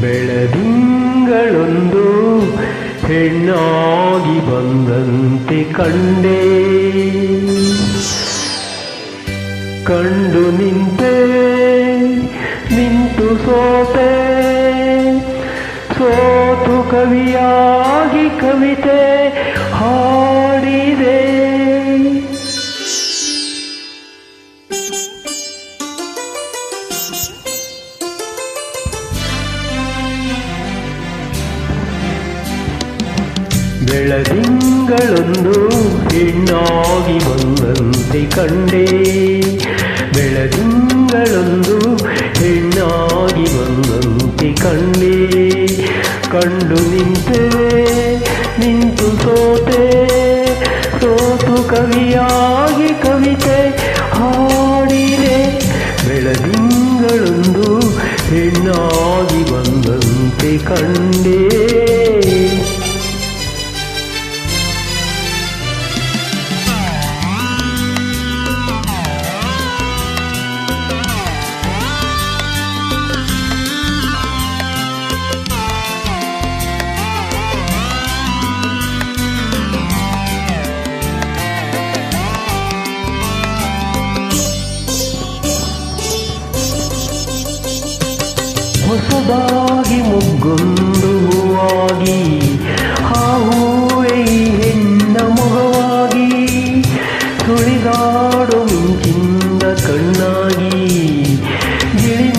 ಬೆಳದಿಂಗಳೊಂದು ಹೆಣ್ಣಾಗಿ ಬಂದಂತೆ ಕಂಡೆ. ಕಂಡು ನಿಂತೆ ನಿಂತು ಸೋತೆ. ಸೋತು ಕವಿಯಾಗಿ ಬೆಳದಿಂಗಳೊಂದು ಹೆಣ್ಣಾಗಿ ಬಂದಂತೆ ಕಂಡೆ ಬೆಳದಿಂಗಳೊಂದು ಹೆಣ್ಣಾಗಿ ಬಂದಂತೆ ಕಂಡೆ ಕಂಡು ನಿಂತೆ ನಿಂತು ಸೋತೆ ಸೋತು ಕವಿಯಾಗಿ ಕವಿತೆ ಹಾಡಿದೆ ಬೆಳದಿಂಗಳೊಂದು ಹೆಣ್ಣಾಗಿ ಬಂದಂತೆ ಕಂಡೇ ಹೊಸದಾಗಿ ಮುಗ್ಗೊಂದು ಹೂವಾಗಿ ಹಾವುವೆ ಈ ಹೆಣ್ಣ ಮೊಗವಾಗಿ ಸುಳಿದಾಡು ಮಿಂಚಿಂದ ಕಣ್ಣಾಗಿ ಗಿಳಿ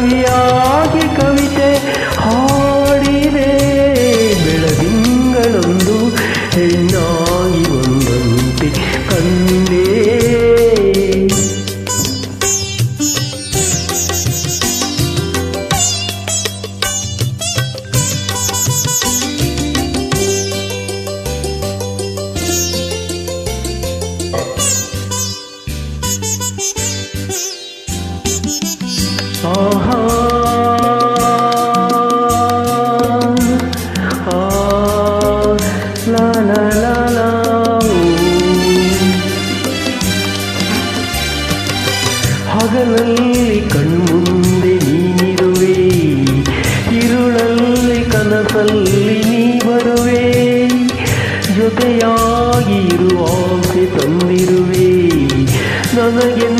ಸೋತು ಹಗಲಲ್ಲಿ ಕಣ್ಮುಂದೆ ನೀನಿರುವೆ ಇರುಳಲ್ಲಿ ಕನಸಲ್ಲಿ ನೀ ಬರುವೆ ಜೊತೆಯಾಗಿ ಇರುವ ಆಸೆ ತಂದಿರುವೆ. ನನಗೆಂದು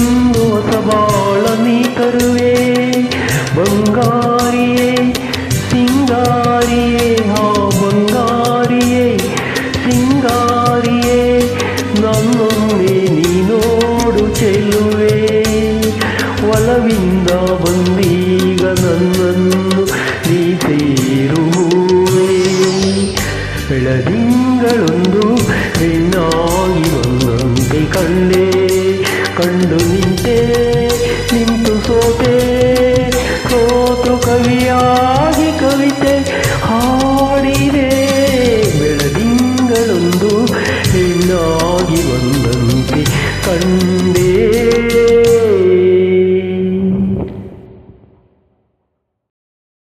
ನನ್ನನ್ನು ನೀ ಸೇರುವೆ ಬೆಳದಿಂಗಳೊಂದು ಹೆಣ್ಣಾಗಿ ಬಂದಂತೆ ಕಂಡೆ. ಕಂಡು ನಿಂತೆ, ನಿಂತು ಸೋತೆ. ಸೋತು ಕವಿಯಾಗಿ ಕವಿತೆ ಹಾಡಿದೆ. ಬೆಳದಿಂಗಳೊಂದು ಹೆಣ್ಣಾಗಿ ಬಂದಂತೆ ಕಂಡೆ.